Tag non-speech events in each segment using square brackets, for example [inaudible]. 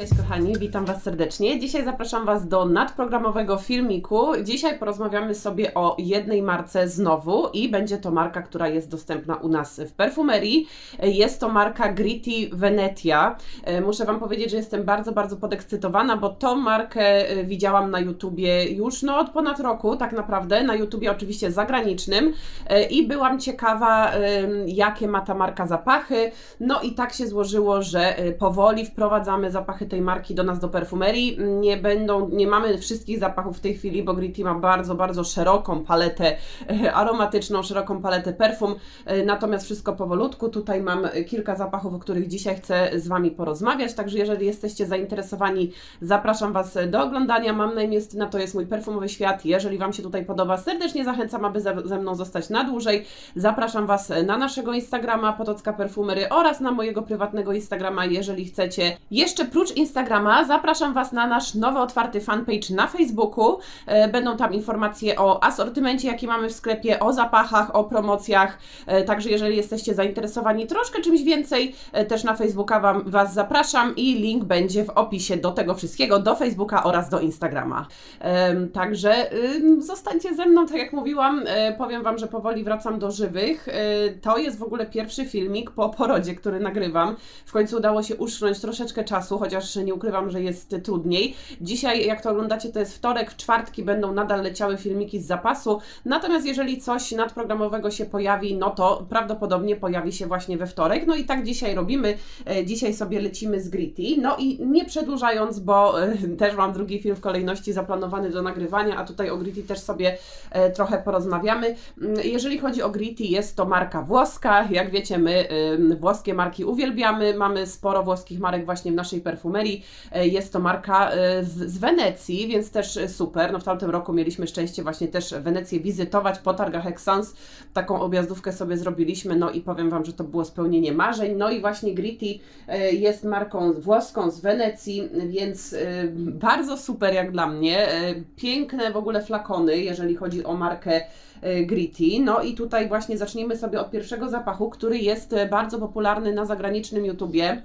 Часть kochani, witam Was serdecznie. Dzisiaj zapraszam Was do nadprogramowego filmiku. Dzisiaj porozmawiamy sobie o jednej marce znowu i będzie to marka, która jest dostępna u nas w perfumerii. Jest to marka Gritty Venetia. E, Muszę Wam powiedzieć, że jestem bardzo, bardzo podekscytowana, bo tą markę e, widziałam na YouTubie już no, od ponad roku tak naprawdę, na YouTubie oczywiście zagranicznym e, i byłam ciekawa, jakie ma ta marka zapachy. No i tak się złożyło, że powoli wprowadzamy zapachy tej marki do nas do perfumerii. Nie będą, nie mamy wszystkich zapachów w tej chwili, bo Gritty ma bardzo, bardzo szeroką paletę e, aromatyczną, szeroką paletę perfum, e, natomiast wszystko powolutku. Tutaj mam kilka zapachów, o których dzisiaj chcę z Wami porozmawiać, także jeżeli jesteście zainteresowani, zapraszam Was do oglądania. Mam na imię Justyna, to jest mój perfumowy świat. Jeżeli Wam się tutaj podoba, serdecznie zachęcam, aby ze mną zostać na dłużej. Zapraszam Was na naszego Instagrama Potocka Perfumery oraz na mojego prywatnego Instagrama, jeżeli chcecie. Jeszcze prócz Instagrama zapraszam Was na nasz nowy otwarty fanpage na Facebooku. E, Będą tam informacje o asortymencie, jaki mamy w sklepie, o zapachach, o promocjach. E, Także jeżeli jesteście zainteresowani troszkę czymś więcej, e, też na Facebooka wam, Was zapraszam i link będzie w opisie do tego wszystkiego, do Facebooka oraz do Instagrama. Także ym, zostańcie ze mną, tak jak mówiłam, powiem Wam, że powoli wracam do żywych. To jest w ogóle pierwszy filmik po porodzie, który nagrywam. W końcu udało się uszcząć troszeczkę czasu, chociaż nie ukrywam, że jest trudniej. Dzisiaj, jak to oglądacie, to jest wtorek, w czwartki będą nadal leciały filmiki z zapasu. Natomiast jeżeli coś nadprogramowego się pojawi, no to prawdopodobnie pojawi się właśnie we wtorek. No i tak dzisiaj robimy. E, Dzisiaj sobie lecimy z Gritty. No i nie przedłużając, bo e, też mam drugi film w kolejności zaplanowany do nagrywania, a tutaj o Gritty też sobie e, trochę porozmawiamy. Mm, Jeżeli chodzi o Gritty, jest to marka włoska. Jak wiecie, my włoskie marki uwielbiamy. Mamy sporo włoskich marek właśnie w naszej perfumerii. E, Jest to marka e, z z Wenecji, więc też e, super. No w tamtym roku mieliśmy szczęście właśnie też Wenecję wizytować po targach Exans. Taką objazdówkę sobie zrobiliśmy, no i powiem Wam, że to było spełnienie marzeń. No i właśnie Gritty jest marką włoską z Wenecji, więc bardzo super jak dla mnie. Piękne w ogóle flakony, jeżeli chodzi o markę Gritty. No i tutaj właśnie zacznijmy sobie od pierwszego zapachu, który jest bardzo popularny na zagranicznym YouTubie.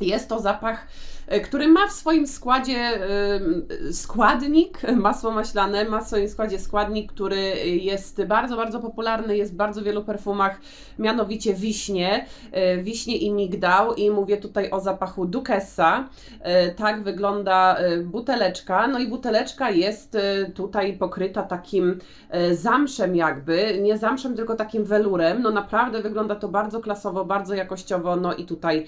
Jest to zapach, e, który ma w swoim składzie e, składnik, [laughs] masło maślane, ma w swoim składzie składnik, który jest bardzo, bardzo popularny, jest w bardzo wielu perfumach, mianowicie wiśnie, e, wiśnie i migdał. I mówię tutaj o zapachu Duquesa. E, Tak wygląda buteleczka, no i buteleczka jest tutaj pokryta takim zamszem jakby, nie zamszem, tylko takim welurem, no naprawdę wygląda to bardzo klasowo, bardzo jakościowo, no i tutaj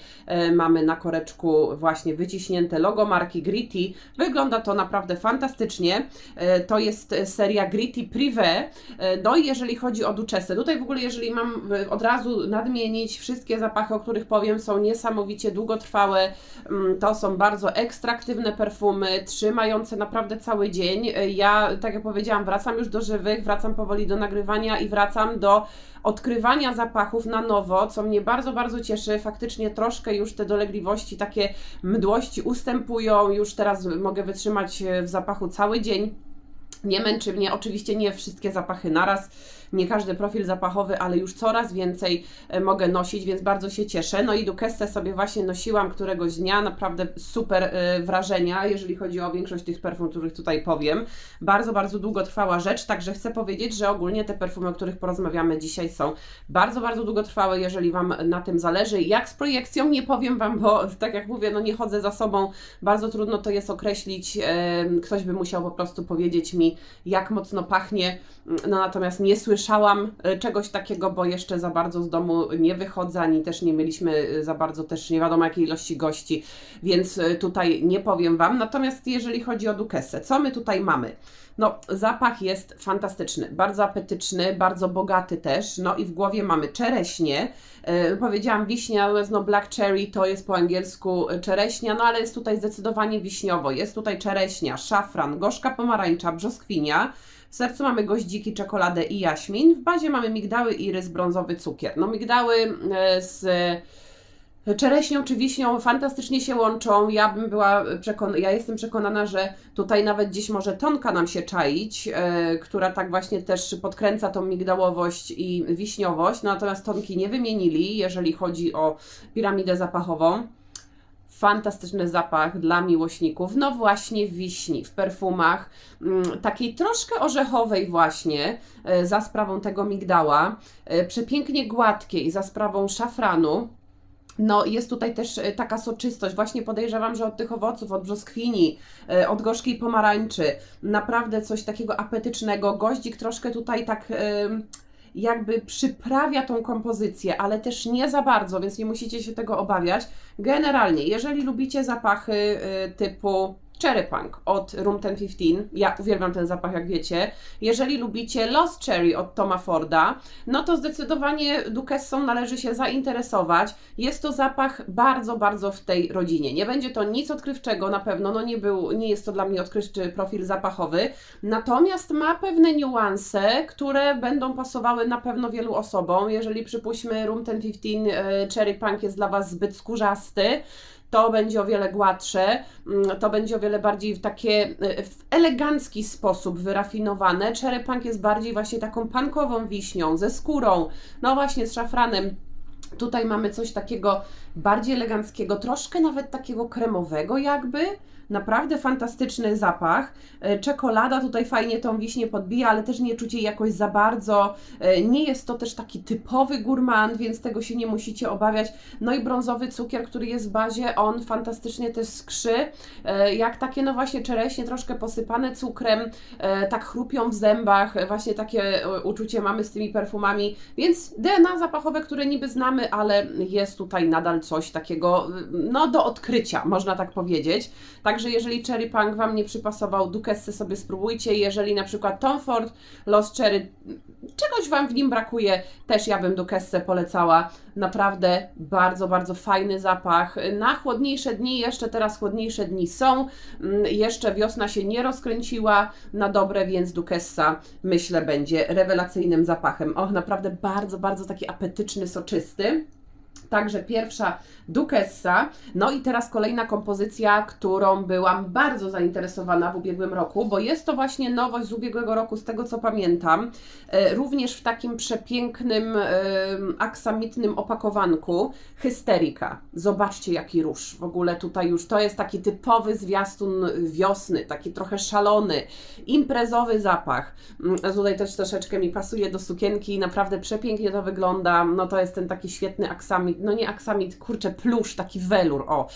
mamy na koreczku właśnie wyciśnięte logo marki Gritty. Wygląda to naprawdę fantastycznie. E, To jest seria Gritty Privé. E, No i jeżeli chodzi o Duchessę, tutaj w ogóle jeżeli mam e, od razu nadmienić, wszystkie zapachy, o których powiem są niesamowicie długotrwałe. Mm, To są bardzo ekstraktywne perfumy, trzymające naprawdę cały dzień. Ja, tak jak powiedziałam, wracam już do żywych, wracam powoli do nagrywania i wracam do odkrywania zapachów na nowo, co mnie bardzo, bardzo cieszy. Faktycznie troszkę już te dolegliwości, takie mdłości ustępują. Już teraz mogę wytrzymać e, w zapachu cały dzień. Nie męczy mnie, oczywiście nie wszystkie zapachy naraz, nie każdy profil zapachowy, ale już coraz więcej e, mogę nosić, więc bardzo się cieszę. No i Duquesę sobie właśnie nosiłam któregoś dnia, naprawdę super e, wrażenia, jeżeli chodzi o większość tych perfum, których tutaj powiem. Bardzo, bardzo długo trwała rzecz, także chcę powiedzieć, że ogólnie te perfumy, o których porozmawiamy dzisiaj są bardzo, bardzo długotrwałe, jeżeli Wam na tym zależy. Jak z projekcją, nie powiem Wam, bo [laughs] tak jak mówię, no nie chodzę za sobą, bardzo trudno to jest określić. Ktoś by musiał po prostu powiedzieć mi, jak mocno pachnie. No natomiast nie słyszałam e, czegoś takiego, bo jeszcze za bardzo z domu nie wychodzę, ani też nie mieliśmy e, za bardzo też nie wiadomo jakiej ilości gości, więc e, tutaj nie powiem Wam. Natomiast jeżeli chodzi o Duquesę, co my tutaj mamy? No, zapach jest fantastyczny, bardzo apetyczny, bardzo bogaty też. No i w głowie mamy czereśnie. E, powiedziałam wiśnia, no black cherry to jest po angielsku czereśnia, no ale jest tutaj zdecydowanie wiśniowo. Jest tutaj czereśnia, szafran, gorzka pomarańcza, brzoskwinia. W sercu mamy goździki, czekoladę i jaśmin. W bazie mamy migdały, irys, brązowy cukier. No migdały e, z Czereśnią czy wiśnią fantastycznie się łączą. Ja bym była przekon- ja jestem przekonana, że tutaj nawet gdzieś może tonka nam się czaić, e, która tak właśnie też podkręca tą migdałowość i wiśniowość. No, natomiast tonki nie wymienili, jeżeli chodzi o piramidę zapachową. Fantastyczny zapach dla miłośników. No właśnie wiśni w perfumach, mm, takiej troszkę orzechowej właśnie, e, za sprawą tego migdała, e, przepięknie gładkiej za sprawą szafranu. No, jest tutaj też e, taka soczystość. Właśnie podejrzewam, że od tych owoców, od brzoskwini, od gorzkiej pomarańczy, naprawdę coś takiego apetycznego. Goździk troszkę tutaj tak. Jakby przyprawia tą kompozycję, ale też nie za bardzo, więc nie musicie się tego obawiać. Generalnie, jeżeli lubicie zapachy e, typu Cherry Punk od Room 1015. Ja uwielbiam ten zapach, jak wiecie. Jeżeli lubicie Lost Cherry od Toma Forda, no to zdecydowanie Duquessą należy się zainteresować. Jest to zapach bardzo, bardzo w tej rodzinie. Nie będzie to nic odkrywczego na pewno, no nie, był, nie jest to dla mnie odkrywczy profil zapachowy, natomiast ma pewne niuanse, które będą pasowały na pewno wielu osobom. Jeżeli przypuśćmy Room 1015 e, Cherry Punk jest dla Was zbyt skórzasty, to będzie o wiele gładsze, mm, to będzie o wiele bardziej w takie e, w elegancki sposób wyrafinowane. Cherry Punk jest bardziej właśnie taką pankową wiśnią, ze skórą, no właśnie z szafranem. Tutaj mamy coś takiego bardziej eleganckiego, troszkę nawet takiego kremowego jakby, Naprawdę fantastyczny zapach. E, czekolada tutaj fajnie tą wiśnię podbija, ale też nie czuć jej jakoś za bardzo. E, nie jest to też taki typowy gourmand, więc tego się nie musicie obawiać. No i brązowy cukier, który jest w bazie, on fantastycznie też skrzy. E, jak takie, no właśnie czereśnie troszkę posypane cukrem, tak chrupią w zębach. Właśnie takie uczucie mamy z tymi perfumami. Więc DNA zapachowe, które niby znamy, ale jest tutaj nadal coś takiego, no do odkrycia, można tak powiedzieć. Tak Także jeżeli Cherry Punk Wam nie przypasował, Duquesne sobie spróbujcie. Jeżeli na przykład Tom Ford Lost Cherry, czegoś Wam w nim brakuje, też ja bym Duquesne polecała. Naprawdę bardzo, bardzo fajny zapach. Na chłodniejsze dni, jeszcze teraz chłodniejsze dni są. Mm, jeszcze wiosna się nie rozkręciła na dobre, więc Duquesa myślę będzie rewelacyjnym zapachem. Och, naprawdę bardzo, bardzo taki apetyczny, soczysty. Także pierwsza Duquesa. No i teraz kolejna kompozycja, którą byłam bardzo zainteresowana w ubiegłym roku, bo jest to właśnie nowość z ubiegłego roku, z tego co pamiętam. E, również w takim przepięknym, e, aksamitnym opakowanku. Hysterika. Zobaczcie jaki róż. W ogóle tutaj już to jest taki typowy zwiastun wiosny, taki trochę szalony, imprezowy zapach. Mm, tutaj też troszeczkę mi pasuje do sukienki, naprawdę przepięknie to wygląda. No to jest ten taki świetny aksamit, no nie aksamit, kurczę, plusz, taki welur, o,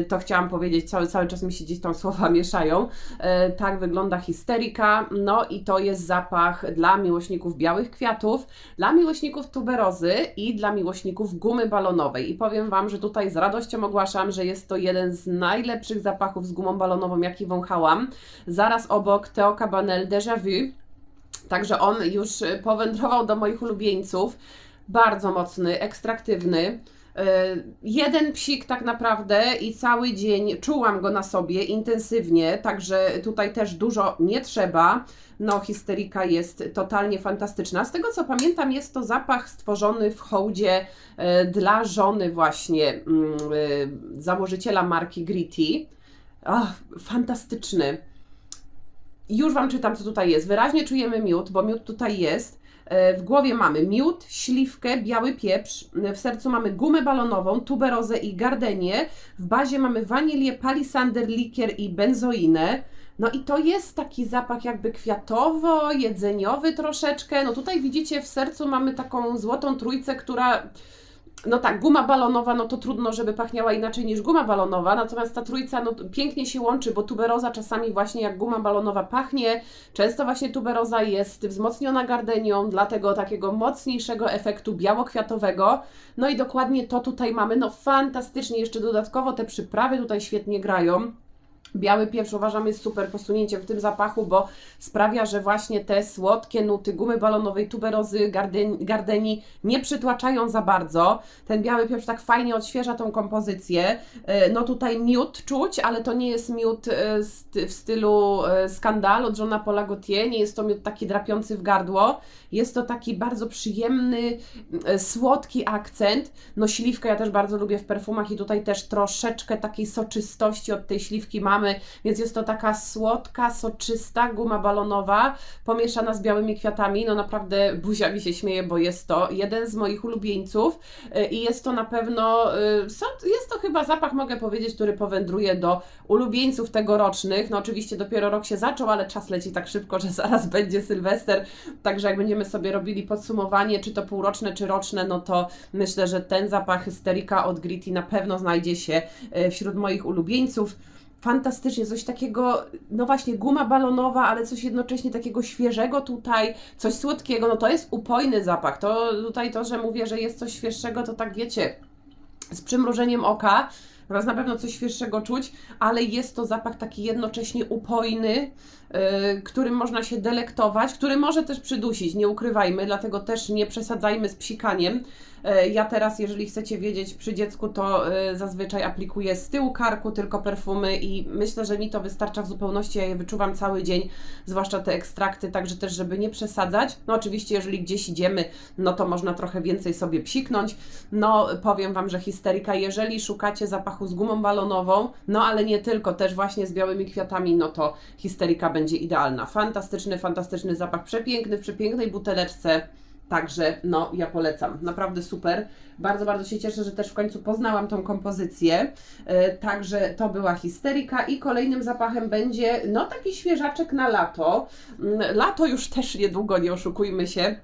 y, to chciałam powiedzieć, cały, cały czas mi się gdzieś tam [laughs] słowa mieszają. Y, tak wygląda histeryka, no i to jest zapach dla miłośników białych kwiatów, dla miłośników tuberozy i dla miłośników gumy balonowej. I powiem Wam, że tutaj z radością ogłaszam, że jest to jeden z najlepszych zapachów z gumą balonową, jaki wąchałam. Zaraz obok Theo Cabanel Déjà Vu. Także on już powędrował do moich ulubieńców. Bardzo mocny, ekstraktywny. E, jeden psik tak naprawdę i cały dzień czułam go na sobie intensywnie, także tutaj też dużo nie trzeba. No, histerika jest totalnie fantastyczna. Z tego co pamiętam, jest to zapach stworzony w hołdzie e, dla żony właśnie mm, e, założyciela marki Gritty. Ach, fantastyczny. Już Wam czytam, co tutaj jest. Wyraźnie czujemy miód, bo miód tutaj jest. E, w głowie mamy miód, śliwkę, biały pieprz, w sercu mamy gumę balonową, tuberozę i gardenię, w bazie mamy wanilię, palisander, likier i benzoinę. No i to jest taki zapach jakby kwiatowo-jedzeniowy troszeczkę. No tutaj widzicie w sercu mamy taką złotą trójcę, która no tak, guma balonowa, no to trudno, żeby pachniała inaczej niż guma balonowa, natomiast ta trójca no, pięknie się łączy, bo tuberoza czasami właśnie jak guma balonowa pachnie, często właśnie tuberoza jest wzmocniona gardenią, dlatego takiego mocniejszego efektu białokwiatowego, no i dokładnie to tutaj mamy, no fantastycznie, jeszcze dodatkowo te przyprawy tutaj świetnie grają. Biały pieprz uważam jest super posunięciem w tym zapachu, bo sprawia, że właśnie te słodkie nuty gumy balonowej, tuberozy, gardeni, gardeni nie przytłaczają za bardzo. Ten biały pieprz tak fajnie odświeża tą kompozycję. E, no tutaj miód czuć, ale to nie jest miód e, w stylu e, skandal od Johna Paula Gaultier, nie jest to miód taki drapiący w gardło. Jest to taki bardzo przyjemny, słodki akcent. No śliwkę ja też bardzo lubię w perfumach i tutaj też troszeczkę takiej soczystości od tej śliwki mamy mamy, więc jest to taka słodka, soczysta guma balonowa, pomieszana z białymi kwiatami. No naprawdę buzia mi się śmieje, bo jest to jeden z moich ulubieńców y, i jest to na pewno, y, jest to chyba zapach, mogę powiedzieć, który powędruje do ulubieńców tegorocznych. No oczywiście dopiero rok się zaczął, ale czas leci tak szybko, że [laughs] zaraz będzie Sylwester, także jak będziemy sobie robili podsumowanie, czy to półroczne, czy roczne, no to myślę, że ten zapach Hysterika od Gritty na pewno znajdzie się y, wśród moich ulubieńców fantastycznie, coś takiego, no właśnie, guma balonowa, ale coś jednocześnie takiego świeżego tutaj, coś słodkiego, no to jest upojny zapach. To tutaj to, że mówię, że jest coś świeższego, to tak wiecie, z przymrużeniem oka, Raz na pewno coś świeższego czuć, ale jest to zapach taki jednocześnie upojny, którym można się delektować, który może też przydusić, nie ukrywajmy, dlatego też nie przesadzajmy z psikaniem. E, ja teraz, jeżeli chcecie wiedzieć przy dziecku, to e, zazwyczaj aplikuję z tyłu karku tylko perfumy i myślę, że mi to wystarcza w zupełności. Ja je wyczuwam cały dzień, zwłaszcza te ekstrakty, także też, żeby nie przesadzać. No oczywiście, jeżeli gdzieś idziemy, no to można trochę więcej sobie psiknąć. No powiem Wam, że histeryka, jeżeli szukacie zapachu z gumą balonową, no ale nie tylko, też właśnie z białymi kwiatami, no to histeryka będzie idealna. Fantastyczny, fantastyczny zapach, przepiękny, w przepięknej buteleczce. Także no, ja polecam. Naprawdę super. Bardzo, bardzo się cieszę, że też w końcu poznałam tą kompozycję. E, także to była histeryka i kolejnym zapachem będzie no taki świeżaczek na lato. Mm, lato już też niedługo, nie oszukujmy się.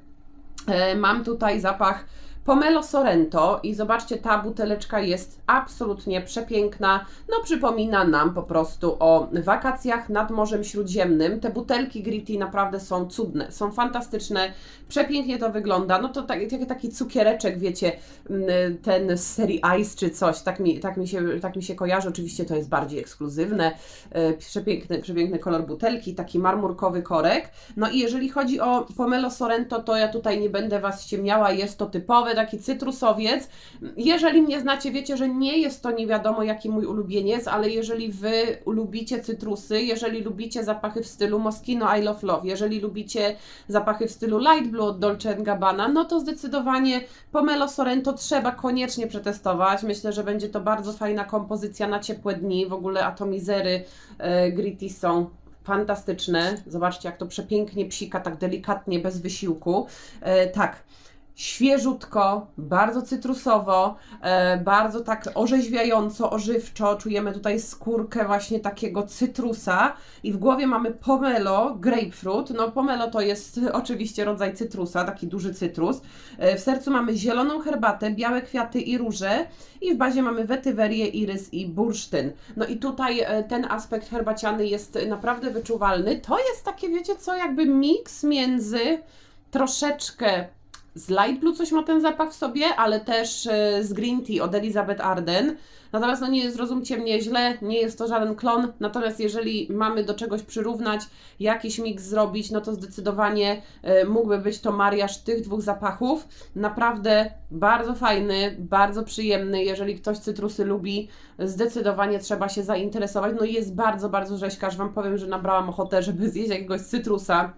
E, mam tutaj zapach Pomelo Sorrento i zobaczcie, ta buteleczka jest absolutnie przepiękna. No przypomina nam po prostu o wakacjach nad Morzem Śródziemnym. Te butelki Gritty naprawdę są cudne, są fantastyczne, przepięknie to wygląda. No to taki, taki cukiereczek, wiecie, ten z serii Ice czy coś, tak mi, tak, mi się, tak mi się kojarzy. Oczywiście to jest bardziej ekskluzywne, e, przepiękny, przepiękny kolor butelki, taki marmurkowy korek. No i jeżeli chodzi o Pomelo Sorrento, to ja tutaj nie będę Was ściemniała, jest to typowe taki cytrusowiec. Jeżeli mnie znacie, wiecie, że nie jest to nie wiadomo jaki mój ulubieniec, ale jeżeli Wy lubicie cytrusy, jeżeli lubicie zapachy w stylu Moschino I Love Love, jeżeli lubicie zapachy w stylu Light Blue od Dolce Gabbana, no to zdecydowanie Pomelo Sorrento trzeba koniecznie przetestować. Myślę, że będzie to bardzo fajna kompozycja na ciepłe dni. W ogóle atomizery e, Gritty są fantastyczne. Zobaczcie, jak to przepięknie psika, tak delikatnie, bez wysiłku. E, tak świeżutko, bardzo cytrusowo, e, bardzo tak orzeźwiająco, ożywczo. Czujemy tutaj skórkę właśnie takiego cytrusa i w głowie mamy pomelo, grapefruit. No pomelo to jest [laughs] oczywiście rodzaj cytrusa, taki duży cytrus. E, w sercu mamy zieloną herbatę, białe kwiaty i róże i w bazie mamy wetywerię, irys i bursztyn. No i tutaj e, ten aspekt herbaciany jest naprawdę wyczuwalny. To jest takie, wiecie co, jakby miks między troszeczkę z Light Blue coś ma ten zapach w sobie, ale też e, z Green Tea od Elizabeth Arden. Natomiast no nie zrozumcie mnie źle, nie jest to żaden klon, natomiast jeżeli mamy do czegoś przyrównać, jakiś miks zrobić, no to zdecydowanie y, mógłby być to mariaż tych dwóch zapachów. Naprawdę bardzo fajny, bardzo przyjemny, jeżeli ktoś cytrusy lubi, zdecydowanie trzeba się zainteresować. No i jest bardzo, bardzo rzeźkarz, Wam powiem, że nabrałam ochotę, żeby zjeść jakiegoś cytrusa.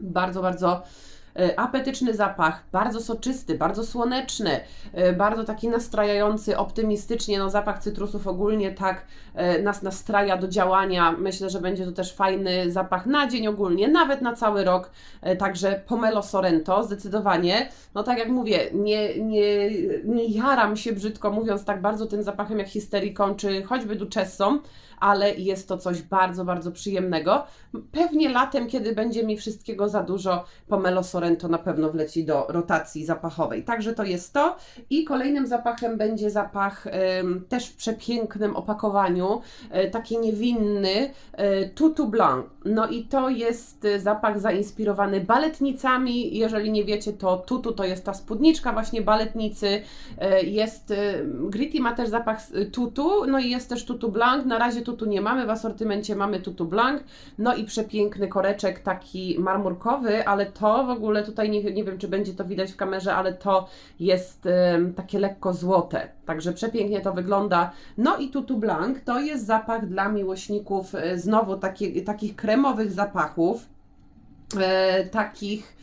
Bardzo, bardzo E, apetyczny zapach, bardzo soczysty, bardzo słoneczny, e, bardzo taki nastrajający, optymistycznie. No, zapach cytrusów ogólnie tak e, nas nastraja do działania. Myślę, że będzie to też fajny zapach na dzień ogólnie, nawet na cały rok. Także Pomelo Sorrento zdecydowanie. No tak jak mówię, nie, nie, nie jaram się brzydko mówiąc tak bardzo tym zapachem jak histeriką czy choćby duchessą, ale jest to coś bardzo, bardzo przyjemnego. Pewnie latem, kiedy będzie mi wszystkiego za dużo, Pomelo Sorrento na pewno wleci do rotacji zapachowej. Także to jest to. I kolejnym zapachem będzie zapach też w przepięknym opakowaniu, y, taki niewinny, y, Tutu Blanc. No i to jest zapach zainspirowany baletnicami. Jeżeli nie wiecie, to Tutu to jest ta spódniczka właśnie baletnicy. Y, jest, Gritty ma też zapach Tutu, no i jest też Tutu Blanc. Na razie tutu nie mamy w asortymencie, mamy tutu blanc, no i przepiękny koreczek taki marmurkowy, ale to w ogóle tutaj nie, nie wiem, czy będzie to widać w kamerze, ale to jest takie lekko złote, także przepięknie to wygląda. No i tutu blanc to jest zapach dla miłośników e, znowu takie, takich kremowych zapachów, e, takich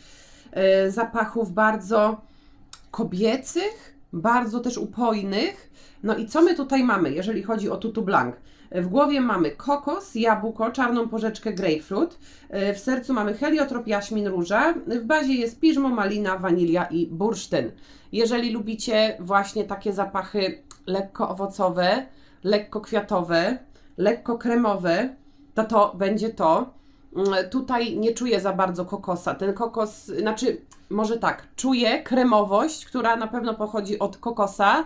e, zapachów bardzo kobiecych, bardzo też upojnych. No i co my tutaj mamy, jeżeli chodzi o Tutu Blanc? W głowie mamy kokos, jabłko, czarną porzeczkę grapefruit. W sercu mamy heliotrop, jaśmin, róża. W bazie jest piżmo, malina, wanilia i bursztyn. Jeżeli lubicie właśnie takie zapachy lekko owocowe, lekko kwiatowe, lekko kremowe, to to będzie to. Mm, tutaj nie czuję za bardzo kokosa. Ten kokos, znaczy, może tak, czuję kremowość, która na pewno pochodzi od kokosa.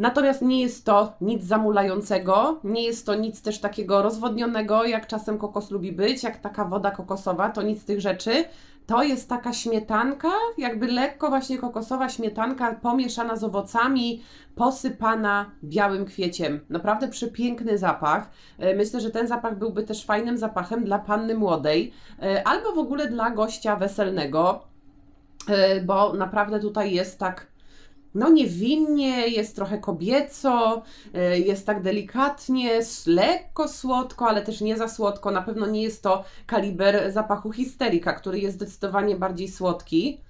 Natomiast nie jest to nic zamulającego, nie jest to nic też takiego rozwodnionego, jak czasem kokos lubi być, jak taka woda kokosowa, to nic z tych rzeczy. To jest taka śmietanka, jakby lekko właśnie kokosowa śmietanka pomieszana z owocami, posypana białym kwieciem. Naprawdę przepiękny zapach. E, myślę, że ten zapach byłby też fajnym zapachem dla panny młodej e, albo w ogóle dla gościa weselnego, e, bo naprawdę tutaj jest tak no niewinnie, jest trochę kobieco, y, jest tak delikatnie, lekko słodko, ale też nie za słodko. Na pewno nie jest to kaliber zapachu histerika, który jest zdecydowanie bardziej słodki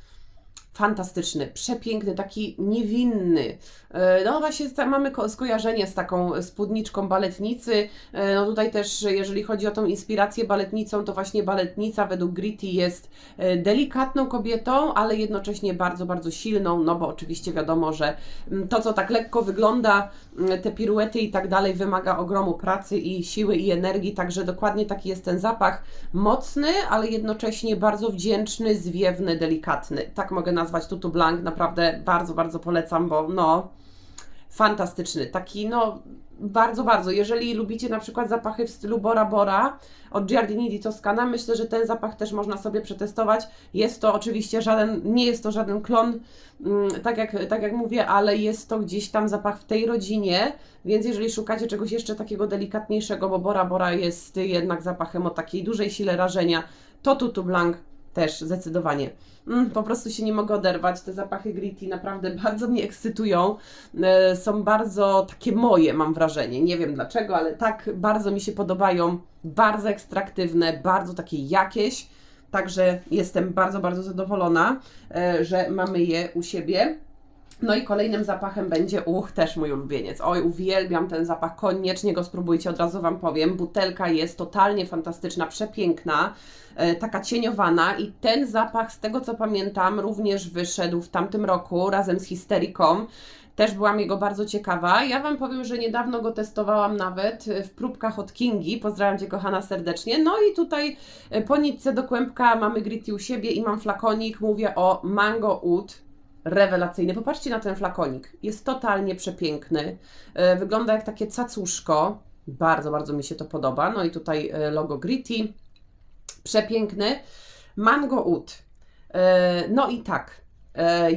fantastyczny, przepiękny, taki niewinny. E, no właśnie mamy skojarzenie z taką spódniczką baletnicy. E, no tutaj też, jeżeli chodzi o tą inspirację baletnicą, to właśnie baletnica według Gritty jest e, delikatną kobietą, ale jednocześnie bardzo, bardzo silną, no bo oczywiście wiadomo, że mm, to, co tak lekko wygląda, mm, te piruety i tak dalej, wymaga ogromu pracy i siły i energii, także dokładnie taki jest ten zapach. Mocny, ale jednocześnie bardzo wdzięczny, zwiewny, delikatny. Tak mogę nazwać Tutu Blanc, naprawdę bardzo, bardzo polecam, bo no, fantastyczny, taki no, bardzo, bardzo. Jeżeli lubicie na przykład zapachy w stylu Bora Bora od Giardini di Toscana, myślę, że ten zapach też można sobie przetestować. Jest to oczywiście żaden, nie jest to żaden klon, mm, tak jak, tak jak mówię, ale jest to gdzieś tam zapach w tej rodzinie, więc jeżeli szukacie czegoś jeszcze takiego delikatniejszego, bo Bora Bora jest jednak zapachem o takiej dużej sile rażenia, to Tutu Blanc też zdecydowanie. Mm, po prostu się nie mogę oderwać. Te zapachy gritty naprawdę [laughs] bardzo mnie ekscytują. E, są bardzo takie moje, mam wrażenie. Nie wiem dlaczego, ale tak bardzo mi się podobają. Bardzo ekstraktywne, bardzo takie jakieś. Także jestem bardzo, bardzo zadowolona, e, że mamy je u siebie. No i kolejnym zapachem będzie uch, też mój ulubieniec. Oj, uwielbiam ten zapach, koniecznie go spróbujcie, od razu Wam powiem. Butelka jest totalnie fantastyczna, przepiękna, e, taka cieniowana i ten zapach, z tego co pamiętam, również wyszedł w tamtym roku razem z Histeriką. Też byłam jego bardzo ciekawa. Ja Wam powiem, że niedawno go testowałam nawet w próbkach od Kingi. Pozdrawiam Cię, kochana, serdecznie. No i tutaj e, po nitce do kłębka mamy Gritty u siebie i mam flakonik. Mówię o Mango Oud rewelacyjny. Popatrzcie na ten flakonik. Jest totalnie przepiękny. E, wygląda jak takie cacuszko. Bardzo, bardzo mi się to podoba. No i tutaj e, logo Gritty. Przepiękny. Mango Oud. E, no i tak.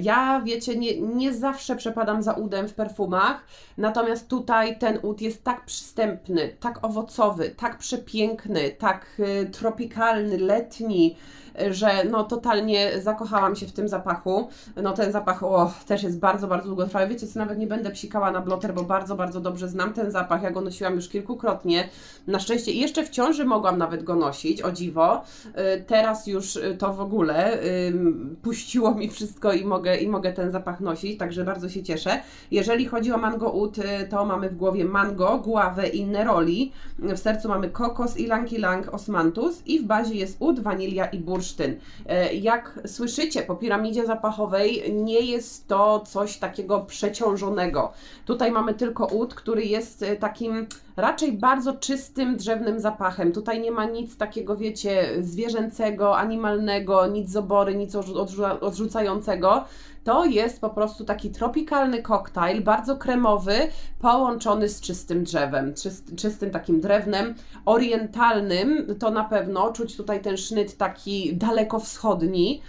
Ja, wiecie, nie, nie zawsze przepadam za udem w perfumach, natomiast tutaj ten ud jest tak przystępny, tak owocowy, tak przepiękny, tak tropikalny, letni, że no totalnie zakochałam się w tym zapachu. No ten zapach o, też jest bardzo, bardzo długotrwały. Wiecie co, nawet nie będę psikała na bloter, bo bardzo, bardzo dobrze znam ten zapach. Ja go nosiłam już kilkukrotnie. Na szczęście jeszcze w ciąży mogłam nawet go nosić, o dziwo. Y, teraz już to w ogóle puściło mi wszystko i mogę, i mogę ten zapach nosić, także bardzo się cieszę. Jeżeli chodzi o mango ud, y, to mamy w głowie mango, guawę i neroli. W sercu mamy kokos, ilang ilang, osmanthus i w bazie jest ud, wanilia i bursz bursztyn. E, jak słyszycie, po piramidzie zapachowej nie jest to coś takiego przeciążonego. Tutaj mamy tylko ud, który jest e, takim raczej bardzo czystym, drzewnym zapachem. Tutaj nie ma nic takiego, wiecie, zwierzęcego, animalnego, nic z obory, nic odrzucającego. To jest po prostu taki tropikalny koktajl, bardzo kremowy, połączony z czystym drzewem, czystym takim drewnem, orientalnym, to na pewno, czuć tutaj ten sznyt taki dalekowschodni,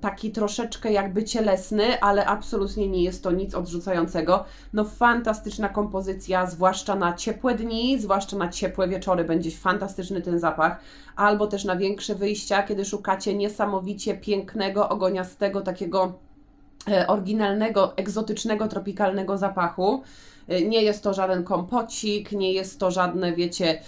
taki troszeczkę jakby cielesny, ale absolutnie nie jest to nic odrzucającego. No fantastyczna kompozycja, zwłaszcza na ciepłe dni, zwłaszcza na ciepłe wieczory będzie fantastyczny ten zapach, albo też na większe wyjścia, kiedy szukacie niesamowicie pięknego, ogoniastego, takiego oryginalnego, egzotycznego, tropikalnego zapachu. Y, Nie jest to żaden kompocik, nie jest to żadne, wiecie,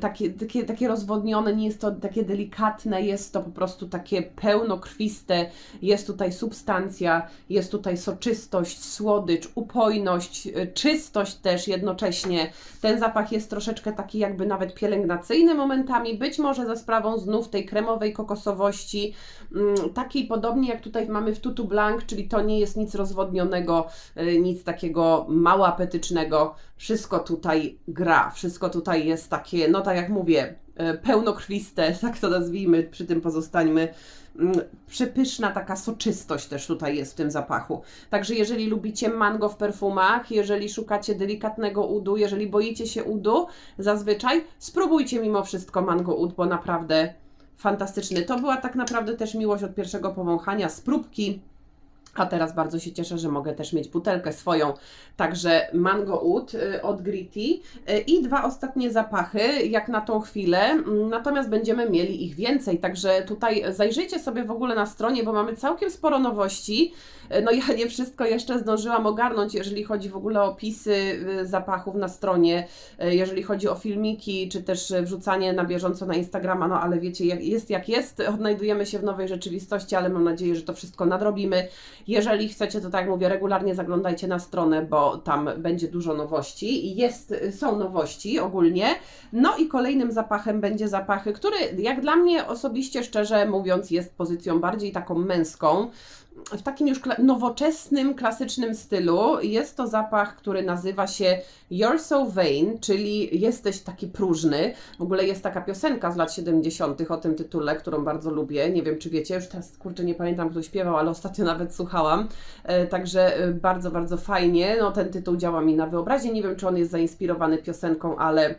takie, takie, takie rozwodnione, nie jest to takie delikatne, jest to po prostu takie pełnokrwiste, jest tutaj substancja, jest tutaj soczystość, słodycz, upojność, y, czystość też jednocześnie. Ten zapach jest troszeczkę taki jakby nawet pielęgnacyjny momentami, być może za sprawą znów tej kremowej kokosowości, mm, takiej podobnie jak tutaj mamy w Tutu Blanc, czyli to nie jest nic rozwodnionego, y, nic takiego mało apetycznego. Wszystko tutaj gra, wszystko tutaj jest takie, no tak jak mówię, y, pełnokrwiste, [laughs] tak to nazwijmy, przy tym pozostańmy. Mm, Przepyszna taka soczystość też tutaj jest w tym zapachu. Także jeżeli lubicie mango w perfumach, jeżeli szukacie delikatnego udu, jeżeli boicie się udu, zazwyczaj spróbujcie mimo wszystko mango ud, bo naprawdę fantastyczny. To była tak naprawdę też miłość od pierwszego powąchania z próbki. A teraz bardzo się cieszę, że mogę też mieć butelkę swoją. Także Mango Oud y, od Gritty y, i dwa ostatnie zapachy, jak na tą chwilę. Mm, Natomiast będziemy mieli ich więcej. Także tutaj zajrzyjcie sobie w ogóle na stronie, bo mamy całkiem sporo nowości. Y, No ja nie wszystko jeszcze zdążyłam ogarnąć, jeżeli chodzi w ogóle o opisy zapachów na stronie, jeżeli chodzi o filmiki, czy też wrzucanie na bieżąco na Instagrama, no ale wiecie, jest jak jest, odnajdujemy się w nowej rzeczywistości, ale mam nadzieję, że to wszystko nadrobimy. Jeżeli chcecie, to tak jak mówię, regularnie zaglądajcie na stronę, bo tam będzie dużo nowości jest, są nowości ogólnie. No i kolejnym zapachem będzie zapach, który jak dla mnie osobiście, szczerze mówiąc, jest pozycją bardziej taką męską w takim już nowoczesnym, klasycznym stylu. Jest to zapach, który nazywa się You're So Vain, czyli jesteś taki próżny. W ogóle jest taka piosenka z lat 70. o tym tytule, którą bardzo lubię. Nie wiem, czy wiecie, już teraz kurczę nie pamiętam, kto śpiewał, ale ostatnio nawet słuchałam. E, także e, bardzo, bardzo fajnie. No, ten tytuł działa mi na wyobraźnię. Nie wiem, czy on jest zainspirowany piosenką, ale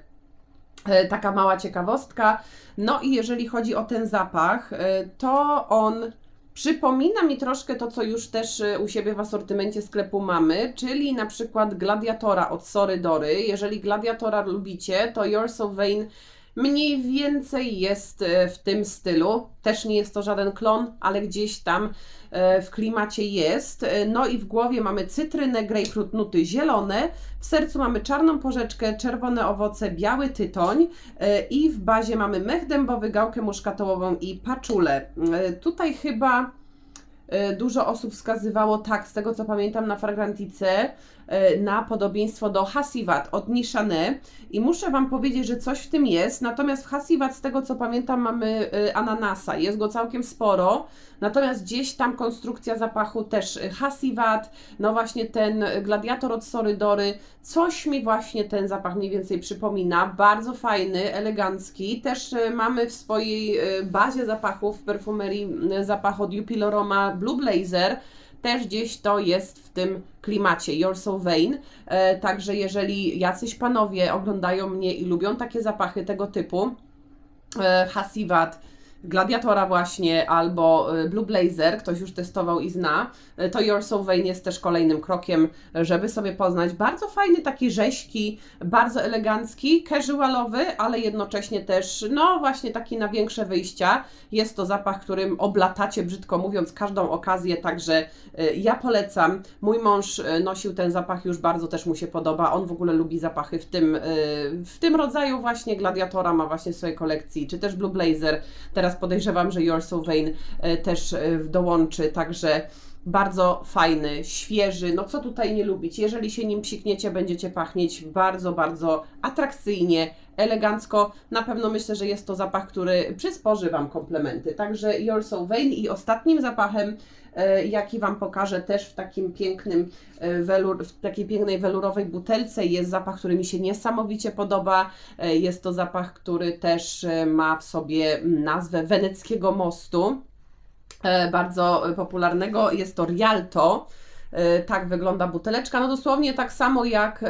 E, taka mała ciekawostka. No i jeżeli chodzi o ten zapach, to on przypomina mi troszkę to, co już też e, u siebie w asortymencie sklepu mamy, czyli na przykład Gladiatora od Sorry Dory. Jeżeli Gladiatora lubicie, to You're So Vain mniej więcej jest e, w tym stylu. Też nie jest to żaden klon, ale gdzieś tam e, w klimacie jest. E, No i w głowie mamy cytrynę, grejpfrut, nuty zielone. W sercu mamy czarną porzeczkę, czerwone owoce, biały tytoń i w bazie mamy mech dębowy, gałkę muszkatołową i paczulę. Tutaj chyba dużo osób wskazywało tak, z tego co pamiętam na Fragrantice, na podobieństwo do Hasivat od Nishane. I muszę Wam powiedzieć, że coś w tym jest, natomiast w Hasivat z tego co pamiętam mamy e, ananasa, jest go całkiem sporo, natomiast gdzieś tam konstrukcja zapachu też e, Hasivat, no właśnie ten gladiator od Sorydory, coś mi właśnie ten zapach mniej więcej przypomina, bardzo fajny, elegancki, też e, mamy w swojej e, bazie zapachów w perfumerii e, zapach od Jupiloroma Blue Blazer, też gdzieś to jest w tym klimacie You're So Vain. E, także jeżeli jacyś panowie oglądają mnie i lubią takie zapachy tego typu, e, Hasivat, Gladiatora właśnie, albo e, Blue Blazer, ktoś już testował i zna, e, to You're So Vain jest też kolejnym krokiem, żeby sobie poznać. Bardzo fajny, taki rześki, bardzo elegancki, casualowy, ale jednocześnie też, no właśnie taki na większe wyjścia. Jest to zapach, którym oblatacie, brzydko mówiąc, każdą okazję, także e, ja polecam. Mój mąż nosił ten zapach, już bardzo też mu się podoba. On w ogóle lubi zapachy w tym, w tym rodzaju właśnie Gladiatora ma właśnie w swojej kolekcji, czy też Blue Blazer. Teraz podejrzewam, że You're So Vain e, też e, dołączy, także bardzo fajny, świeży, no co tutaj nie lubić. Jeżeli się nim psikniecie, będziecie pachnieć bardzo, bardzo atrakcyjnie, elegancko. Na pewno myślę, że jest to zapach, który przysporzy Wam komplementy. Także You're So Vain i ostatnim zapachem, e, jaki Wam pokażę też w takim pięknym e, welur, w takiej pięknej welurowej butelce jest zapach, który mi się niesamowicie podoba. E, Jest to zapach, który też ma w sobie nazwę weneckiego mostu bardzo popularnego. Jest to Rialto. E, Tak wygląda buteleczka. No dosłownie tak samo jak, e,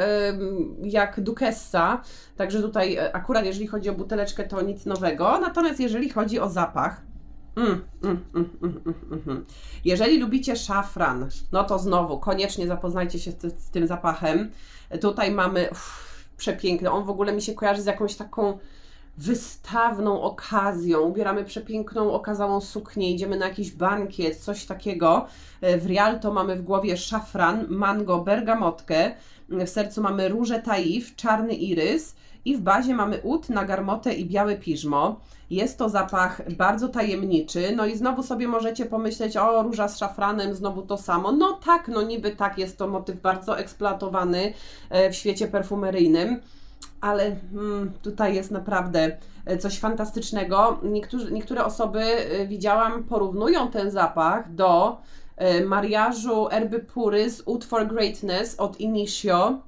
jak Duquesa. Także tutaj e, akurat jeżeli chodzi o buteleczkę to nic nowego. Natomiast jeżeli chodzi o zapach, Mm, mm, mm, mm, mm, mm, mm. Jeżeli lubicie szafran, no to znowu koniecznie zapoznajcie się z, z tym zapachem. Tutaj mamy uff, przepiękny. On w ogóle mi się kojarzy z jakąś taką wystawną okazją, ubieramy przepiękną, okazałą suknię, idziemy na jakiś bankiet, coś takiego. E, W Rialto mamy w głowie szafran, mango, bergamotkę, w sercu mamy róże taif, czarny irys i w bazie mamy ud, nagarmotę i białe piżmo. Jest to zapach bardzo tajemniczy, no i znowu sobie możecie pomyśleć, o róża z szafranem, znowu to samo. No tak, no niby tak, jest to motyw bardzo eksploatowany e, w świecie perfumeryjnym ale mm, tutaj jest naprawdę e, coś fantastycznego. Niektórzy, niektóre osoby e, widziałam porównują ten zapach do e, mariażu Herby Pury z Oud for Greatness od Initio.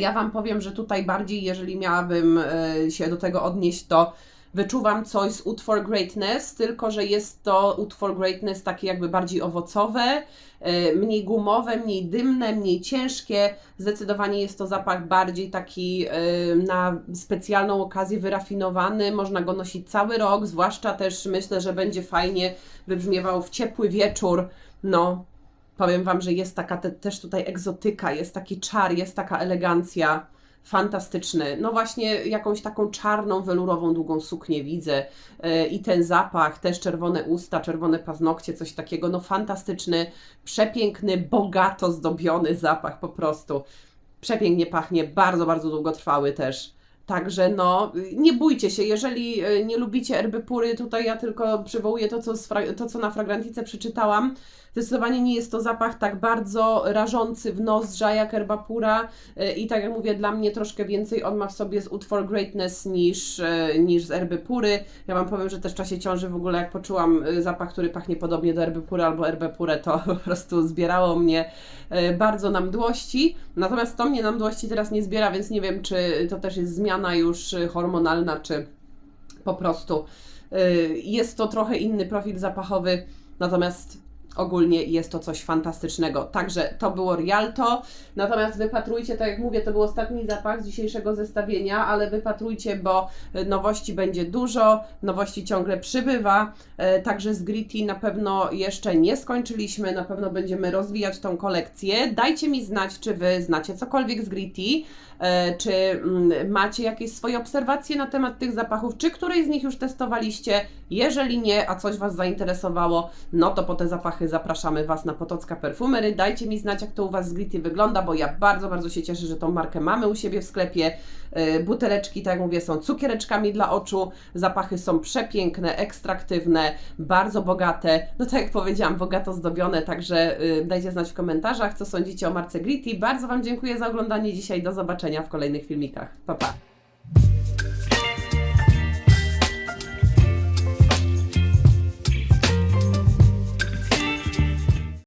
Ja Wam powiem, że tutaj bardziej, jeżeli miałabym się do tego odnieść, to wyczuwam coś z for Greatness, tylko że jest to for Greatness takie jakby bardziej owocowe, e, mniej gumowe, mniej dymne, mniej ciężkie. Zdecydowanie jest to zapach bardziej taki e, na specjalną okazję wyrafinowany. Można go nosić cały rok, zwłaszcza też myślę, że będzie fajnie wybrzmiewał w ciepły wieczór. No, powiem Wam, że jest taka te, też tutaj egzotyka, jest taki czar, jest taka elegancja. Fantastyczny. No właśnie jakąś taką czarną, welurową, długą suknię widzę yy, i ten zapach, też czerwone usta, czerwone paznokcie, coś takiego, no fantastyczny, przepiękny, bogato zdobiony zapach po prostu. Przepięknie pachnie, bardzo, bardzo długotrwały też. Także no, nie bójcie się, jeżeli y, nie lubicie erby pury, tutaj ja tylko przywołuję to, co, to, co na fragrantice przeczytałam. Zdecydowanie nie jest to zapach tak bardzo rażący w nozdrza jak erba pura y, i tak jak mówię, dla mnie troszkę więcej on ma w sobie z for Greatness niż, y, niż z erby pury. Ja Wam powiem, że też w czasie ciąży w ogóle jak poczułam y, zapach, który pachnie podobnie do erby pury albo erbę purę, to [laughs] po prostu zbierało mnie bardzo na mdłości. Natomiast to mnie na mdłości teraz nie zbiera, więc nie wiem, czy to też jest zmiana już hormonalna, czy po prostu jest to trochę inny profil zapachowy, natomiast ogólnie jest to coś fantastycznego. Także to było Rialto, natomiast wypatrujcie, tak jak mówię, to był ostatni zapach z dzisiejszego zestawienia, ale wypatrujcie, bo y, nowości będzie dużo, nowości ciągle przybywa, e, także z Gritty na pewno jeszcze nie skończyliśmy, na pewno będziemy rozwijać tą kolekcję. Dajcie mi znać, czy Wy znacie cokolwiek z Gritty, e, czy mm, macie jakieś swoje obserwacje na temat tych zapachów, czy któryś z nich już testowaliście. Jeżeli nie, a coś Was zainteresowało, no to po te zapachy zapraszamy Was na Potocka Perfumery. Dajcie mi znać, jak to u Was z Gritty wygląda, bo ja bardzo, bardzo się cieszę, że tą markę mamy u siebie w sklepie. E, Buteleczki, tak jak mówię, są cukiereczkami dla oczu. Zapachy są przepiękne, ekstraktywne, bardzo bogate. No tak jak powiedziałam, bogato zdobione, także y, dajcie znać w komentarzach, co sądzicie o marce Gritty. Bardzo Wam dziękuję za oglądanie dzisiaj. Do zobaczenia w kolejnych filmikach. Pa, pa!